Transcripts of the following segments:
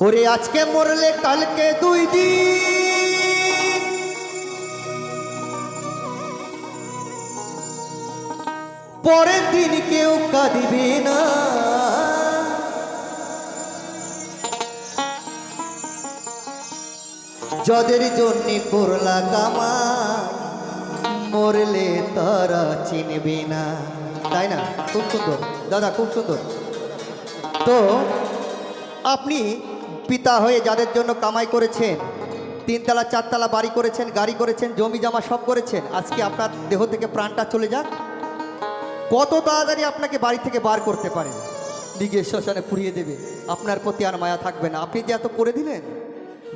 ওরে আজকে মরলে কালকে দুই দিন। পরের দিন কেউ কাঁদিবে না। যাদের জন্যে করলা কামা মরলে তারা চিনবে না। তাই না? খুব সুন্দর। দাদা, খুব সুন্দর। তো, আপনি পিতা হয়ে যাদের জন্য কামাই করেছেন, তিনতলা, চারতলা বাড়ি করেছেন, গাড়ি করেছেন, জমি জমা সব করেছেন, আজকে আপনার দেহ থেকে প্রাণটা চলে যাক। কত তাড়াতাড়ি আপনাকে বাড়ি থেকে বার করতে পারেন। দিকে শ্মশানে পুড়িয়ে দেবে, আপনার প্রতি আর মায়া থাকবে না। আপনি যে এত করে দিলেন,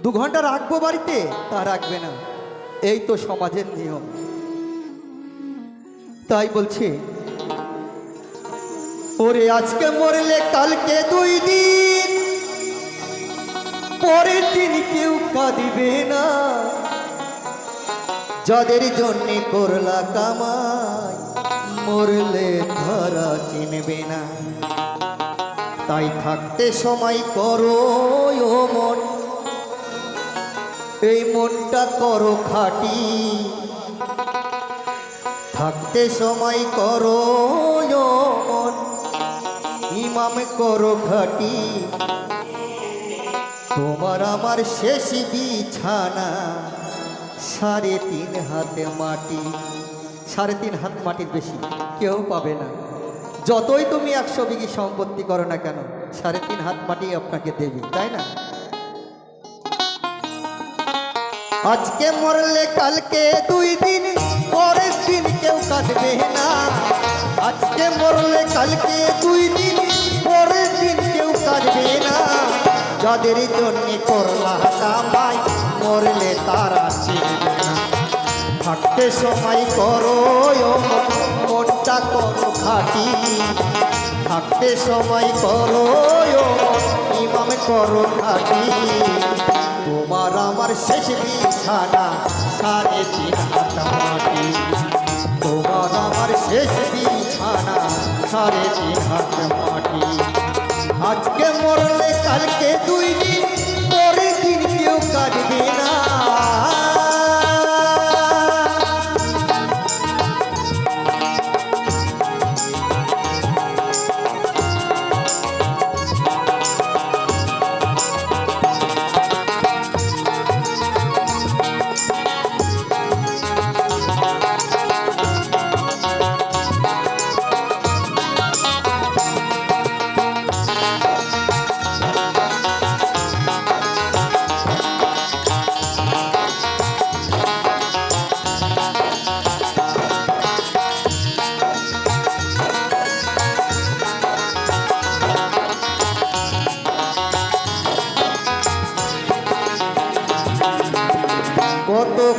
দু ঘণ্টা রাখব বাড়িতে, তা রাখবে না। এই তো সমাজের নিয়ম। তাই বলছি, ওরে আজকে মরলে কালকে দুই দিন পরের দিন কেউ কাঁদিবে না। যাদের জন্যে করলা কামাই, মরলে ধরা চিনবে না। তাই থাকতে সময় করো ও মন। এই মনটা করো খাটি। থাকতে সময় করো ইমাম করো খাটি। তোমার আমার শেষ বিছানা। সাড়ে তিন হাতে মাটি। সাড়ে তিন হাত মাটির বেশি কেউ পাবে না। যতই তুমি একশো বিঘি সম্পত্তি করো না কেন, সাড়ে তিন হাত মাটি আপনাকে দেবে, তাই না? আজকে মরলে কালকে দুই দিন, পরের দিন কেউ কাঁদবে না। আজকে মরলে কালকে দুই দিন, পরের দিন কেউ কাঁদবে না। যাদের জন্য করলা কামাই মরলে তারা চিনবে থাকতে সময় করো মনটা করো খাটি। থাকতে সময় করো ইমাম করো খাটি। তোমার আমার শেষ বিছানা, সাড়ে তিন তোমার আমার শেষ বিছানা, সাড়ে তিন আজকে মরলে কালকে দুই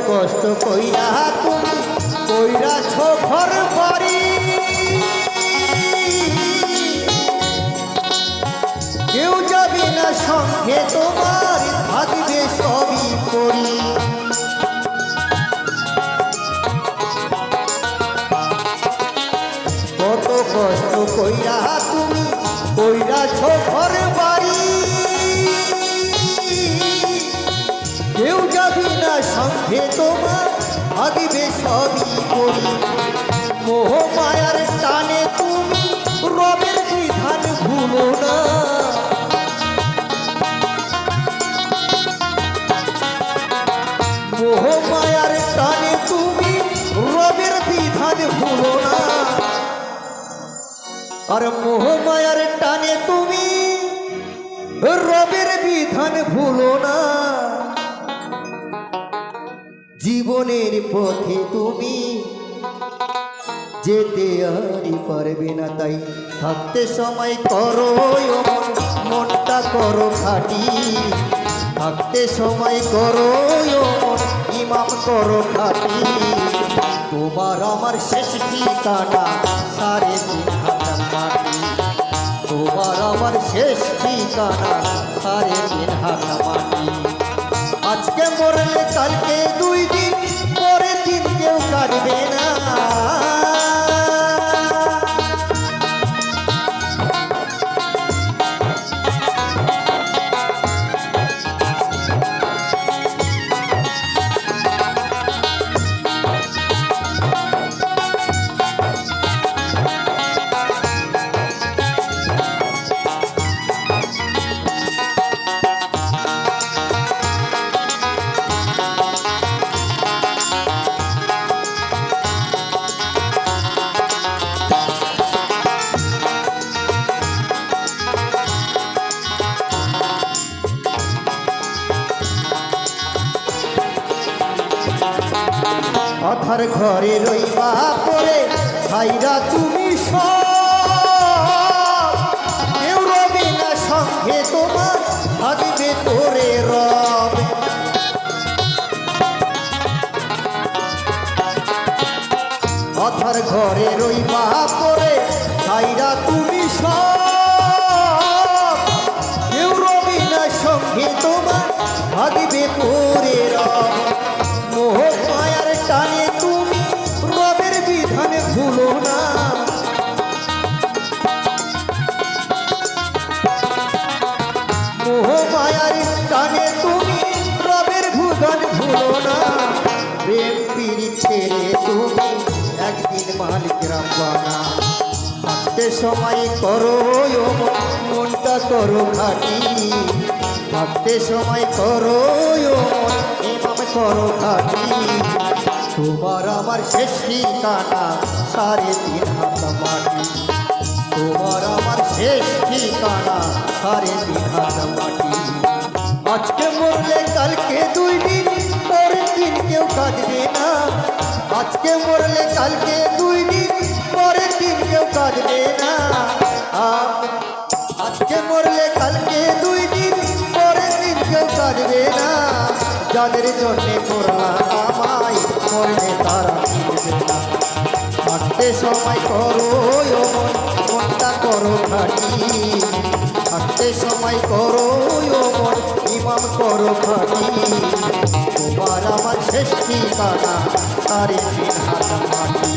কষ্ট কইরা তুমি কইরাছ ঘর বাড়ি। কেউ যাবে না সঙ্গে তোমার থাকবে সবই করি কত কষ্ট কইরা তুমি কইরাছ ঘর বাড়ি। যাবি না সঙ্গে তোমার ভাগিবে সবই করি। মোহ মায়ার টানে তুমি, রবের বিধান ভুলো না। মোহ মায়ার টানে তুমি, রবের বিধান ভুলো না। আর মোহ মায়ার টানে তুমি, রবের বিধান ভুলো না। জীবনের পথে তুমি যেতে আরই পারবে না তাই থাকতে সময় করো মনটা করো খাটি। থাকতে সময় করো ইমাম করো খাটি। তোমার আমার শেষ ঠিকানা তিন হাত মাটি। তোমার আমার শেষ ঠিকানা তিন হাত মাটি। আজকে মরলে কালকে দুই দিন দিন কেউ কাটবে না অথার ঘরে রইবা পরে, ভাইরা তুমি কেউ রবি সঙ্গে তোমার ভাগবে তোরে রব। ঘরে রইবা পরে, ভাইরা তুমি কেউ সঙ্গে তোমার ভাগবে তোরে মোহ মায়ার টানে তুমি রবের ভুবন ভুলো না। প্রেম তুমি একদিন মালিক রাখবানা সময় করো মন, মনটা করো খাটি। থাকতে সময় করো করো খাটি। তোমার আমার শেষ ঠিকানা সাড়ে তিন হাত মাটি। তোমার আমার শেষ ঠিকানা সাড়ে তিন হাত মাটি আজকে মরলে কালকে দুই দিন পরের দিন কেউ কাঁদবে না আজকে মরলে কালকে দুই দিন পরের দিন কেউ কাঁদবে না আ- আজকে মরলে কালকে দুই দিন পরের দিন কেউ কাঁদবে না যাদের জন্যে করলাম আমায় মরলে তারা ফিরবে না থাকতে সময় করো ও মন মনটা করো খাটি থাকতে সময় করো মন ইমাম করো খাটি। তোমার আমার শেষ ঠিকানা সাড়ে তিন হাত মাটি।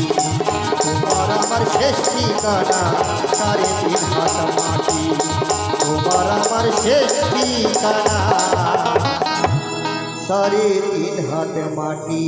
তোমার আমার শেষ ঠিকানা সাড়ে তিন হাত মাটি। তোমার আমার শেষ ঠিকানা সাড়ে তিন হাত মাটি।